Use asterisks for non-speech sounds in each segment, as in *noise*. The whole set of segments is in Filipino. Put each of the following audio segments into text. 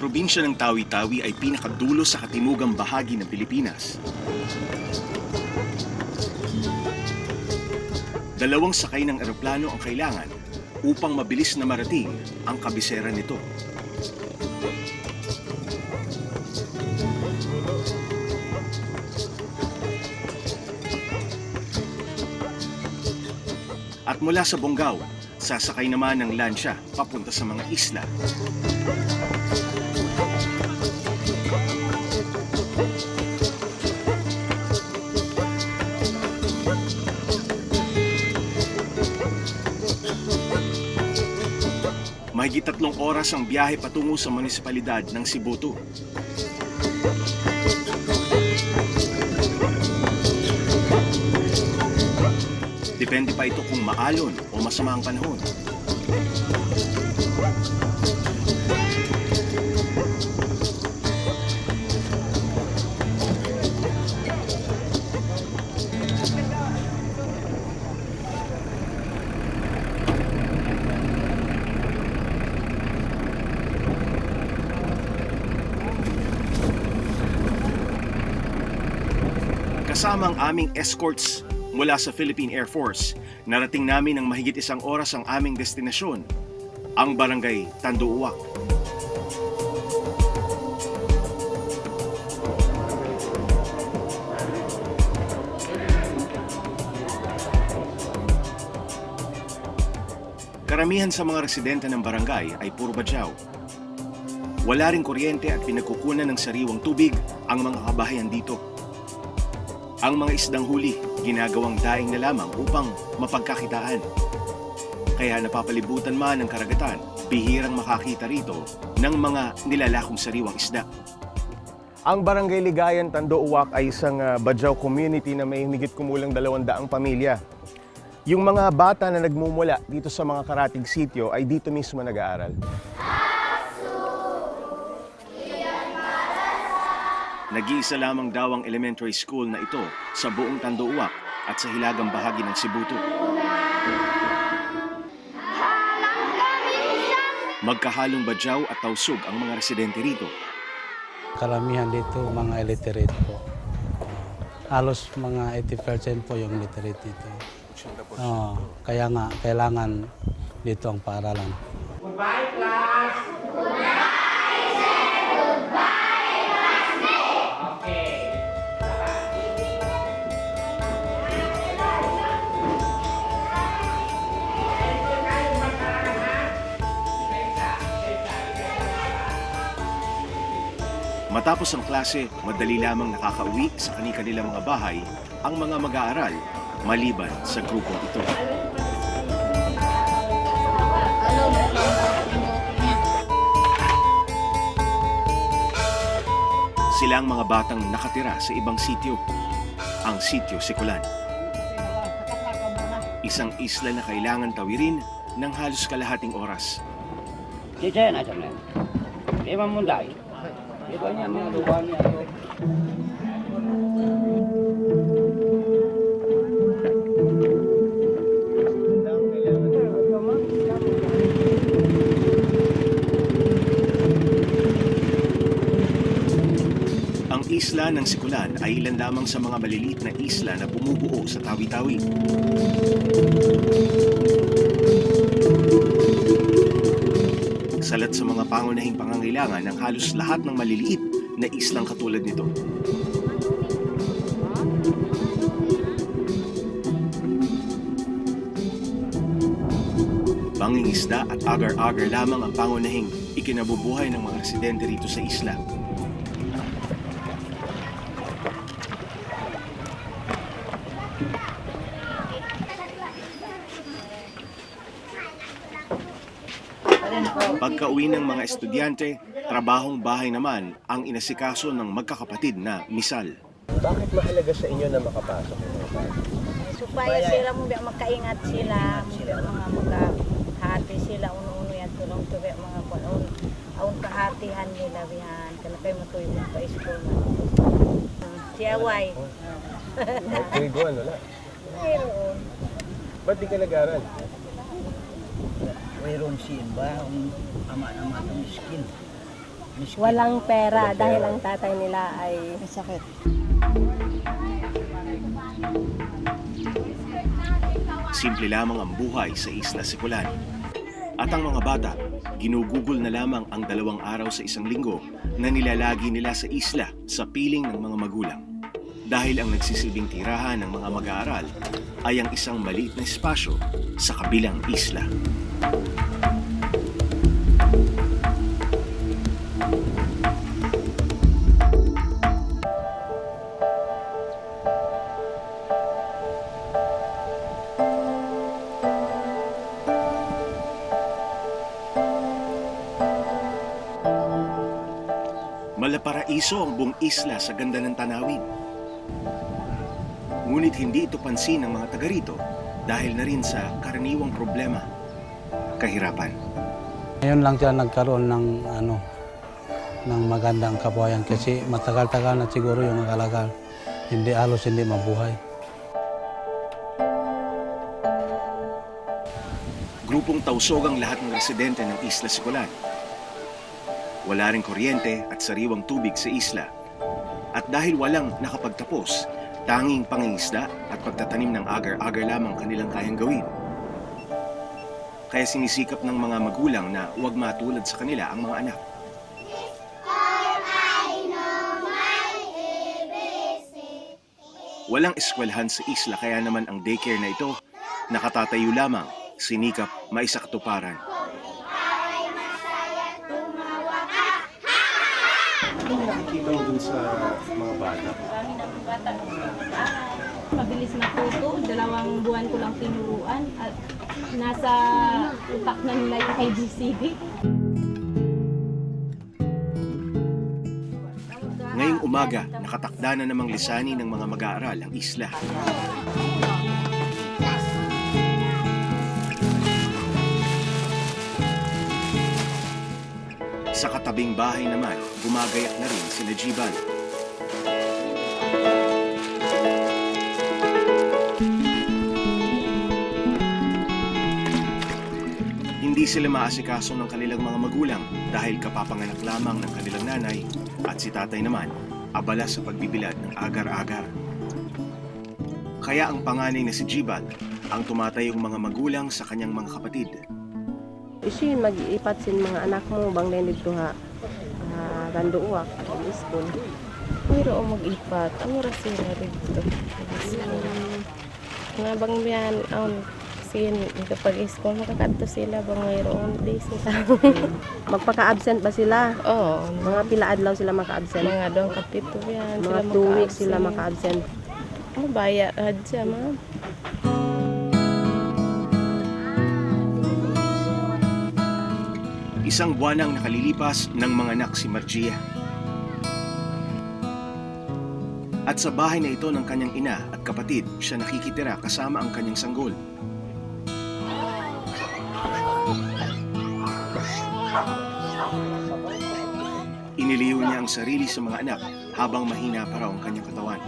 probinsya ng Tawi-Tawi ay pinakadulo sa katimugang bahagi ng Pilipinas. Dalawang sakay ng eroplano ang kailangan upang mabilis na marating ang kabisera nito. At mula sa Bonggao, sasakay naman ng lansya papunta sa mga isla. Mahigit tatlong oras ang biyahe patungo sa munisipalidad ng Sibuto. Depende pa ito kung maalon o masama ang panahon. Aming escorts mula sa Philippine Air Force, narating namin ng mahigit isang oras ang aming destinasyon, ang barangay Tanduuwak. Karamihan sa mga residente ng barangay ay puro badyaw. Wala ring kuryente at pinagkukunan ng sariwang tubig ang mga kabahayan dito. Ang mga isdang huli, ginagawang daing na lamang upang mapagkakitaan. Kaya napapalibutan man ng karagatan, bihirang makakita rito ng mga nilalakong sariwang isda. Ang Barangay Ligayan, Tando Uwak ay isang uh, community na may higit kumulang dalawang daang pamilya. Yung mga bata na nagmumula dito sa mga karatig sityo ay dito mismo nag-aaral. Nag-iisa lamang daw ang elementary school na ito sa buong Tanduuak at sa hilagang bahagi ng Sibuto. Magkahalong badyaw at tausug ang mga residente rito. Karamihan dito mga illiterate po. Halos mga 80% po yung literate dito. Oo, kaya nga, kailangan dito ang paaralan. Matapos ang klase, madali lamang nakakauwi sa kani-kanilang mga bahay ang mga mag-aaral maliban sa grupong ito. Sila ang mga batang nakatira sa ibang sityo, ang sityo Sikulan. Isang isla na kailangan tawirin ng halos kalahating oras. Di macam ni. Dia memang mundai. Dia banyak mga lubang ni. Ang isla ng Sikulan ay ilan lamang sa mga maliliit na isla na bumubuo sa Tawi-Tawi. Salat sa mga pangunahing pangangailangan ng halos lahat ng maliliit na islang katulad nito. Pangingisda at agar-agar lamang ang pangunahing ikinabubuhay ng mga residente rito sa isla. Pagka-uwi ng mga estudyante, trabahong bahay naman ang inasikaso ng magkakapatid na misal. Bakit mahalaga sa inyo na makapasok? supaya sila mo makaingat sila mga makahati sila uno-uno yan tulong to mga kunon aun kahatihan nila bihan kana kay matuy mo pa school na si Away Grade 1, wala. mayroon Ba't di ka nag-aaral? Mayroon sin ba ang ama-ama ng skill. walang pera dahil ang tatay nila ay sakit. Simple lamang ang buhay sa Isla Sikulan. At ang mga bata, ginugugol na lamang ang dalawang araw sa isang linggo na nilalagi nila sa isla sa piling ng mga magulang. Dahil ang nagsisilbing tirahan ng mga mag-aaral ay ang isang maliit na espasyo sa kabilang isla. Malaparaiso ang buong isla sa ganda ng tanawin. Ngunit hindi ito pansin ng mga taga rito dahil na rin sa karaniwang problema, kahirapan. Ngayon lang siya nagkaroon ng ano ng magandang kabuhayan kasi matagal-tagal na siguro yung nakalagal. Hindi halos hindi mabuhay. Grupong tausog ang lahat ng residente ng Isla Sikulan. Wala ring kuryente at sariwang tubig sa isla. At dahil walang nakapagtapos, tanging pangingisda at pagtatanim ng agar-agar lamang kanilang kayang gawin. Kaya sinisikap ng mga magulang na huwag matulad sa kanila ang mga anak. Walang eskwelahan sa isla kaya naman ang daycare na ito nakatatayo lamang, sinikap maisaktuparan. Ano nakikita mo dun sa mga bata? Marami na mga bata Mabilis matuto, dalawang buwan ko lang tinuruan at nasa utak na nila yung ABCD. Ngayong umaga, nakatakda na namang lisani ng mga mag-aaral ang isla. Sa katabing bahay naman, gumagayak na rin si Najiban. Hindi sila maasikaso ng kanilang mga magulang dahil kapapanganak lamang ng kanilang nanay at si tatay naman abala sa pagbibilad ng agar-agar. Kaya ang panganay na si Jibal ang tumatayong mga magulang sa kanyang mga kapatid. Isin mag-iipat sin mga anak mo bang din dito ha. Uh, ganduwak ang school. Pero o mag-ipat, ano ra sila dito? Nga bang yan, um, sin, kapag school, makakadto sila bang mayroon di sila. *laughs* Magpaka-absent ba sila? Oo, Mga pila adlaw sila maka-absent. mga doon kapito yan. Mga 2 weeks sila maka-absent. Mabaya, hadya ma'am. Isang buwan ang nakalilipas ng mga anak si Margia. At sa bahay na ito ng kanyang ina at kapatid, siya nakikitira kasama ang kanyang sanggol. Iniliw niya ang sarili sa mga anak habang mahina pa raw ang kanyang katawan.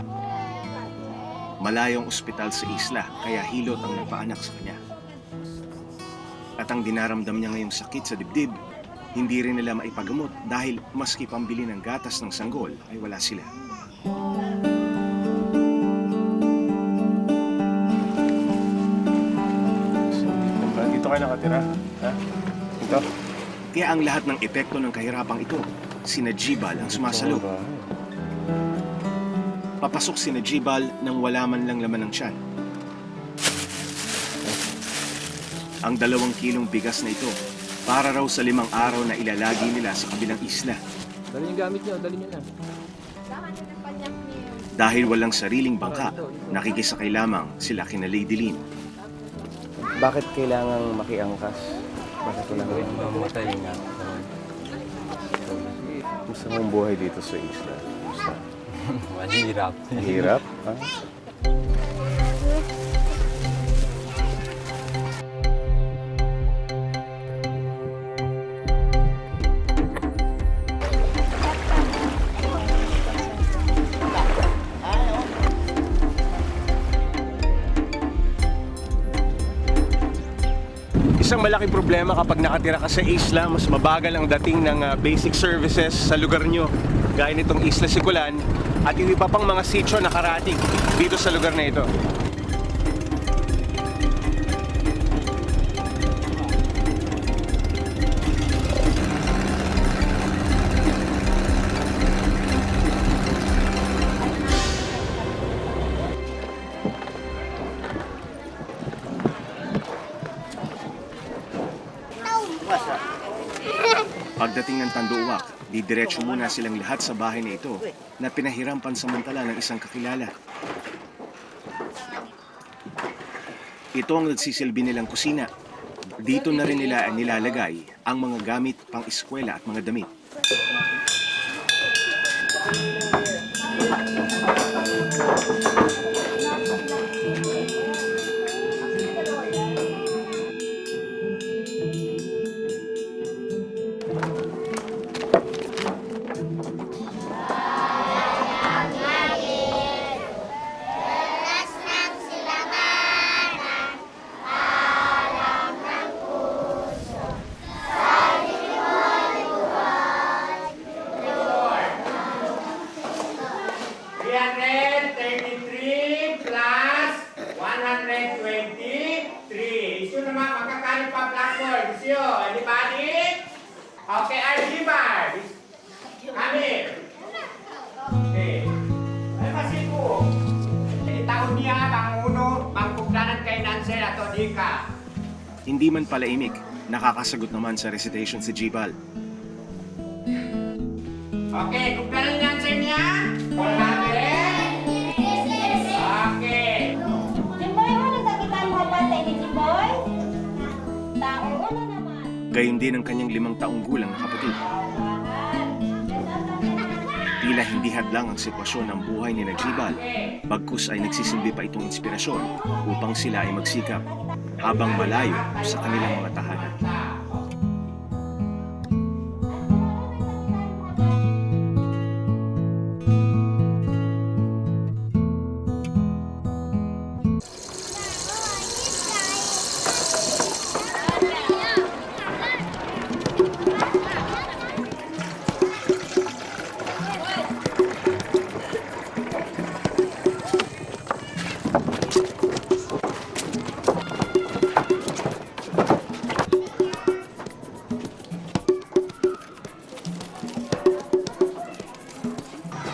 Malayong ospital sa isla kaya hilot ang nagpaanak sa kanya. At ang dinaramdam niya ngayong sakit sa dibdib, hindi rin nila maipagamot dahil maski pambili ng gatas ng sanggol ay wala sila. Dito kayo nakatira? Ha? Ito? Kaya ang lahat ng epekto ng kahirapang ito, si Najibal ang sumasalo. Papasok si Najibal nang wala man lang laman ng tiyan. Ang dalawang kilong bigas na ito, para raw sa limang araw na ilalagi nila sa kabilang isla. Dali yung gamit niyo, dali niyo na. Dahil walang sariling bangka, nakikisakay lamang sila kina Lady Lynn. Bakit kailangang makiangkas? Bakit wala kang Mamatay nga. Gusto mong buhay dito sa isla? Gusto? *laughs* Mahirap. Hirap? Ha? Isang malaking problema kapag nakatira ka sa isla, mas mabagal ang dating ng ah, basic services sa lugar nyo. Gaya nitong Isla Sikulan at pa pang mga sityo nakarating dito sa lugar na ito. Pagdating ng Tanduuwak, didiretso muna silang lahat sa bahay na ito na pinahiram pansamantala ng isang kakilala. Ito ang nagsisilbi nilang kusina. Dito na rin nila nilalagay ang mga gamit pang eskwela at mga damit. Man palaimik, nakakasagot naman sa recitation si Jibal. Okay, kuglanan ni Nansel niya. All happy? Okay. Jimboy, ano kakitaan mo patay ni Jimboy? Tao, ano naman? Gayon din ang kanyang limang taong gulang na kapatid. Tila hindi hadlang ang sitwasyon ng buhay ni Najibal, bagkus ay nagsisilbi pa itong inspirasyon upang sila ay magsikap habang malayo sa kanilang mga tahanan.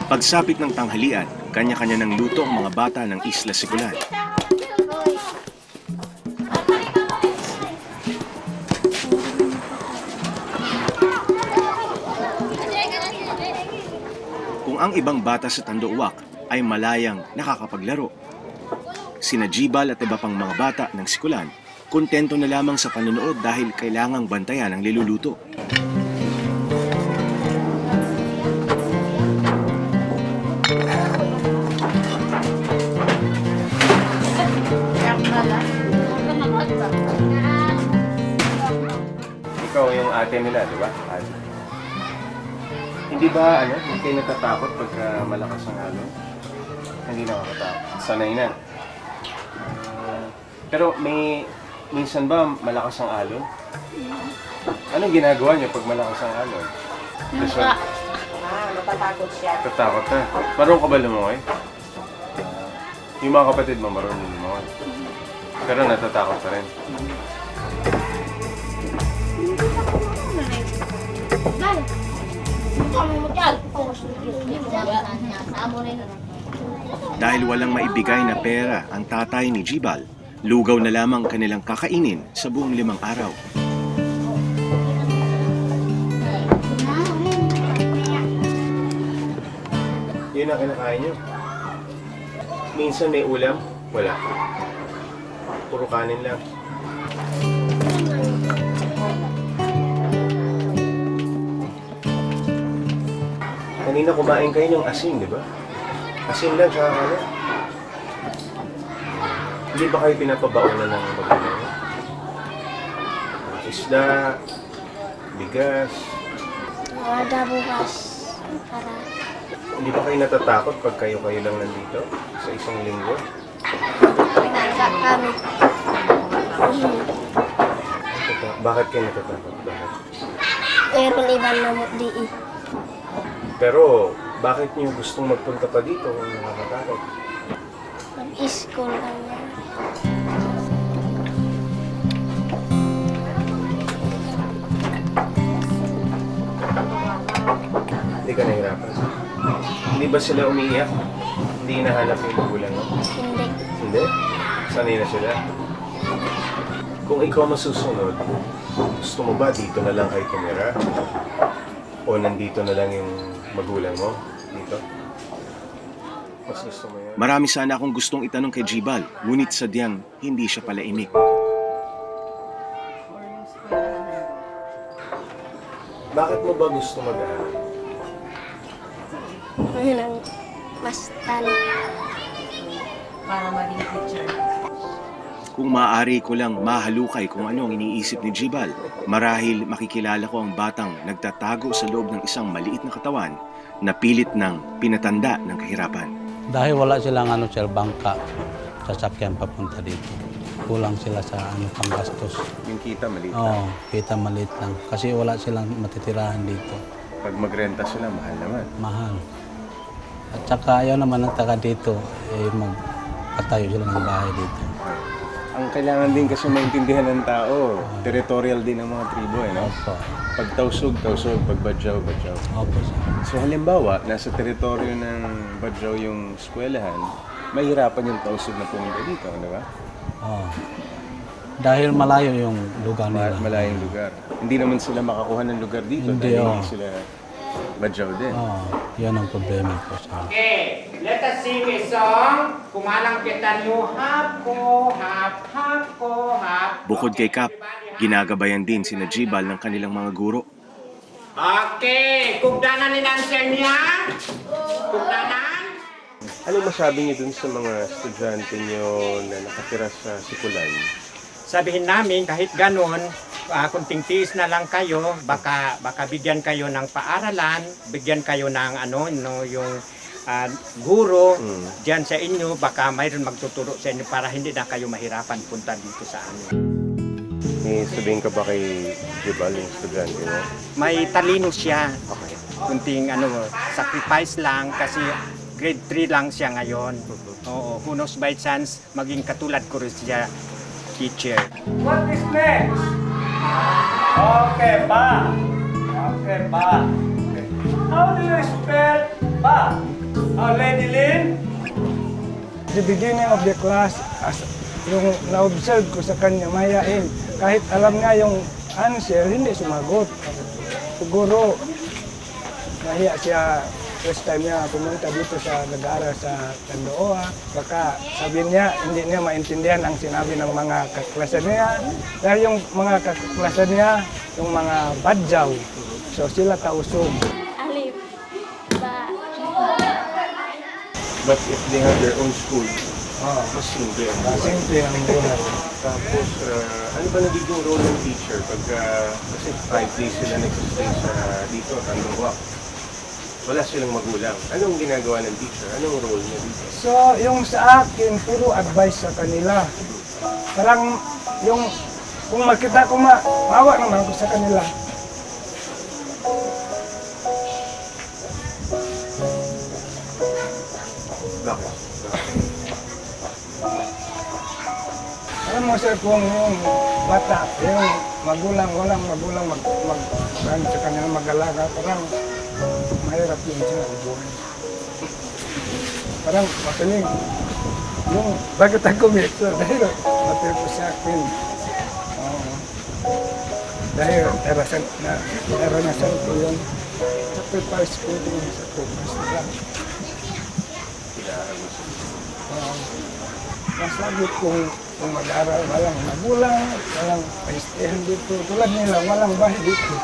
Pagsapit ng tanghalian, kanya-kanya ng luto ang mga bata ng Isla Sigulan. Kung ang ibang bata sa Tanduuwak ay malayang nakakapaglaro. Sina Jibal at iba pang mga bata ng Sikulan, kontento na lamang sa panonood dahil kailangang bantayan ang niluluto. Ate nila, di ba? Ate. Hindi ba, ano, hindi kayo natatakot pagka malakas ang alon? Hindi nakakatakot. Sanay na. Ah, pero may, minsan ba malakas ang alon? Anong ginagawa niyo pag malakas ang alon? Gusto, Ah, natatakot siya. Tatakot na. Marunong ka ba lumangoy? Yung mga kapatid mo marunong lumangoy. Pero natatakot pa rin. Dahil walang maibigay na pera ang tatay ni Jibal, lugaw na lamang kanilang kakainin sa buong limang araw. Yun ang kinakain nyo. Minsan may ulam, wala. Puro kanin lang. Kanina kumain kayo ng asin, di ba? Asin lang, tsaka kanin. Hindi ba kayo pinapabaunan ng magulang? Isda, bigas, Wala bukas. Para Hindi ba kayo natatakot pag kayo-kayo lang nandito sa isang linggo? pinasa kami. Bakit kayo natatakot? Bakit? Pero liban na mo di eh. Pero, bakit niyo gustong magpunta pa dito kung nakakatakot? Mag-school kami. Hindi ka nahirapan. Hindi ba sila umiiyak? Hindi hinahanap yung magulang mo? Hindi. Hindi? Sanay na sila? Kung ikaw masusunod, gusto mo ba dito na lang kayo tumira? O nandito na lang yung magulang mo? Dito? Mas gusto mo yan? Marami sana akong gustong itanong kay Jibal, ngunit sadyang hindi siya pala imik. Bakit mo ba gusto mag-aaral? Nang mas talo. Kung maaari ko lang mahalukay kung ano ang iniisip ni Jibal, marahil makikilala ko ang batang nagtatago sa loob ng isang maliit na katawan na pilit ng pinatanda ng kahirapan. Dahil wala silang ano, sir, bangka, sasakyan papunta dito. Kulang sila sa ano, panggastos. Yung kita maliit. Oo, kita maliit lang. Kasi wala silang matitirahan dito. Pag magrenta sila, mahal naman. Mahal. At saka ayaw naman ng taga dito, eh, magpatayo sila ng bahay dito. Ang kailangan din kasi maintindihan ng tao, territorial din ng mga tribo eh, no? Opo. Pag tausog, tausog. Pag badyaw, badyaw. Opo, sir. So halimbawa, nasa teritoryo ng badyaw yung eskwelahan, mahirapan yung tausog na pumunta dito, di ba? Oo. Dahil malayo yung lugar Ma- nila. malayong lugar. Hindi naman sila makakuha ng lugar dito Hindi, dahil oh. hindi sila badyaw din. Oo, yan ang problema po sa Okay, let us sing a song. Kumalang kita niyo, hap ko, hap, hap ko, hap. Bukod kay Kap, ginagabayan din sina Jibal ng kanilang mga guro. Okay, kugdanan ni Nanser niya. Kugdanan. Ano masabi niyo dun sa mga estudyante niyo na nakatira sa Sikulan? Sabihin namin kahit ganun, uh, kunting tiis na lang kayo, baka baka bigyan kayo ng paaralan, bigyan kayo ng ano, no, yung ah, guro Mm. diyan sa inyo, baka mayroon magtuturo sa inyo para hindi na kayo mahirapan punta dito sa amin. May sabihin ka ba kay Jibal, yung estudyante mo? May talino siya, Okay. kunting ano, sacrifice lang kasi grade 3 lang siya ngayon. Oo, who knows by chance maging katulad ko rin siya teacher. What is next? Okay, ba. Okay, ba. How do you spell ba? Oh, Lady Lynn? the beginning of the class, as, yung na-observe ko sa kanya, mayayain. Kahit alam nga yung answer, hindi sumagot. Siguro, nahiya siya first time niya pumunta dito sa nag-aaral sa Tandooa. Baka sabi niya, hindi niya maintindihan ang sinabi ng mga kaklasan niya. Dahil yung mga kaklasan niya, yung mga badjaw. So sila tausog. Alif. Ba. But if they have their own school, Oh, mas simple buhay. simple ang buhay. Tapos, ah, ano ba nagiging role ng teacher pag ah, kasi five days sila nagsistay sa dito, Tanduwa? Wala silang magulang. Anong ginagawa ng teacher? Anong role niya dito? So, yung sa akin, puro advice sa kanila. Parang yung, kung makita ko ma, maawa naman ko sa kanila. Bakit? Alam mo sir, kung yung bata, yung magulang, walang magulang mag, mag, mag sa kanila mag-alaga, parang mahirap yun sila ang buhay. Parang mataling. Yung bakit ako mixer, dahil matil ko sa akin. Oo. Dahil narasan, na, naranasan ko yun. Sacrifice ko din sa purpose nila. Oo. Mas lagi kung, kung mag-aral, walang magulang, walang paistihan dito. Tulad nila, walang bahay dito.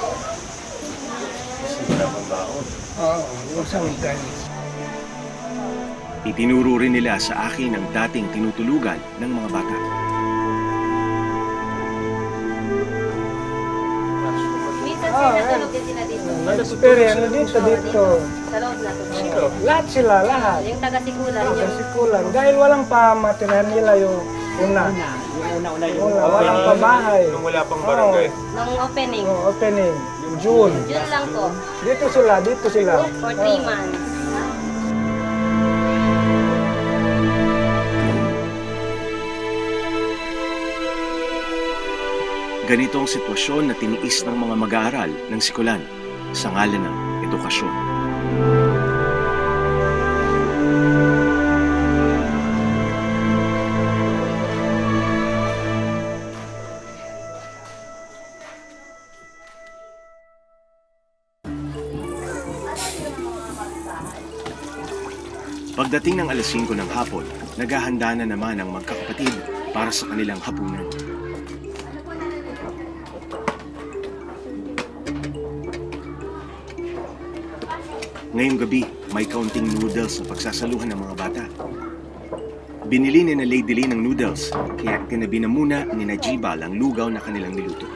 Wala pang baon. Oo, yung sometimes. Itinuro rin nila sa akin ang dating tinutulugan ng mga bata. Ah, eh. natulog din sila dito. Pero ano dito, dito. Sa loob na to. Lahat sila, lahat. Yung taga-sikulan, kulang. Dahil walang pamatinahan nila yung Una. Yung una-una yung Wala, walang pabahay. Nung wala pang barangay. Nung opening, Oh, opening. June. June lang po, Dito sila, dito sila. for 3 months. Ganito ang sitwasyon na tiniis ng mga mag-aaral ng sikulan sa ngalan ng edukasyon. Pagdating ng alas 5 ng hapon, naghahanda na naman ang magkakapatid para sa kanilang hapunan. Ngayong gabi, may kaunting noodles na pagsasaluhan ng mga bata. Binili ni na Lady Lee ng noodles, kaya tinabi na muna ni Najibal ang lugaw na kanilang niluto.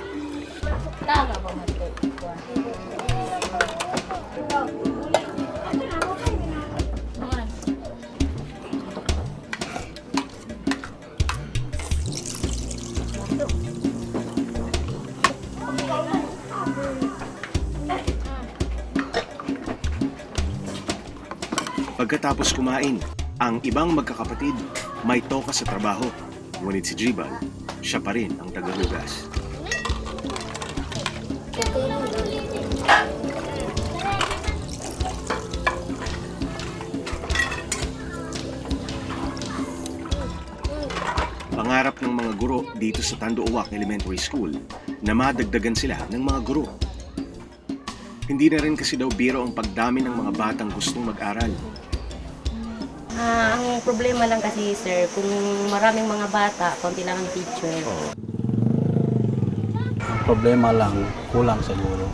Pagkatapos kumain, ang ibang magkakapatid may toka sa trabaho. Ngunit si Jibal, siya pa rin ang tagahugas. Pangarap ng mga guro dito sa Tando Uwak Elementary School na madagdagan sila ng mga guro. Hindi na rin kasi daw biro ang pagdami ng mga batang gustong mag-aral. Ang problema lang kasi sir, kung maraming mga bata, konti lang ang teacher. Ang problema lang, kulang siguro.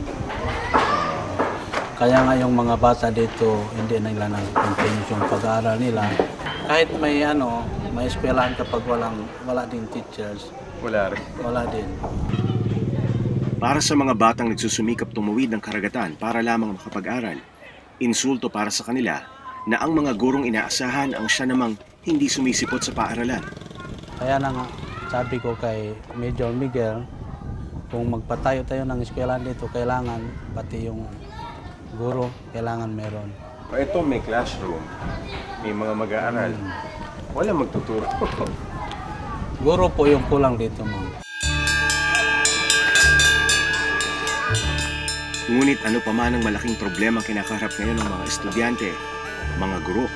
Kaya nga yung mga bata dito, hindi na nila nag-continue yung pag-aaral nila. Kahit may ano, may eskwelahan kapag walang, wala din teachers, Wala rin. wala din. Para sa mga batang nagsusumikap tumawid ng karagatan para lamang makapag-aral, insulto para sa kanila na ang mga gurong inaasahan ang siya namang hindi sumisipot sa paaralan. Kaya na nga, sabi ko kay Major Miguel, kung magpatayo tayo ng eskwelahan dito, kailangan pati yung guro, kailangan meron. Ito may classroom. May mga mag-aaral. Wala magtuturo. *laughs* Guro po yung kulang dito, ma'am. Ngunit ano pa man ang malaking problema kinakaharap ngayon ng mga estudyante, mga guro,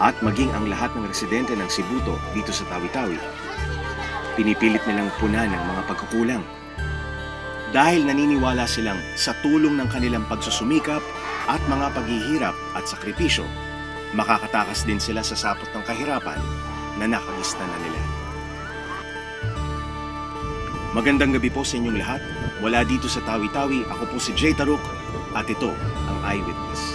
at maging ang lahat ng residente ng Sibuto dito sa Tawi-Tawi, pinipilit nilang punan ng mga pagkukulang. Dahil naniniwala silang sa tulong ng kanilang pagsusumikap at mga paghihirap at sakripisyo, makakatakas din sila sa sapot ng kahirapan na nakagista na nila. Magandang gabi po sa inyong lahat. Wala dito sa Tawi-Tawi, ako po si Jay Taruk at ito ang Eyewitness.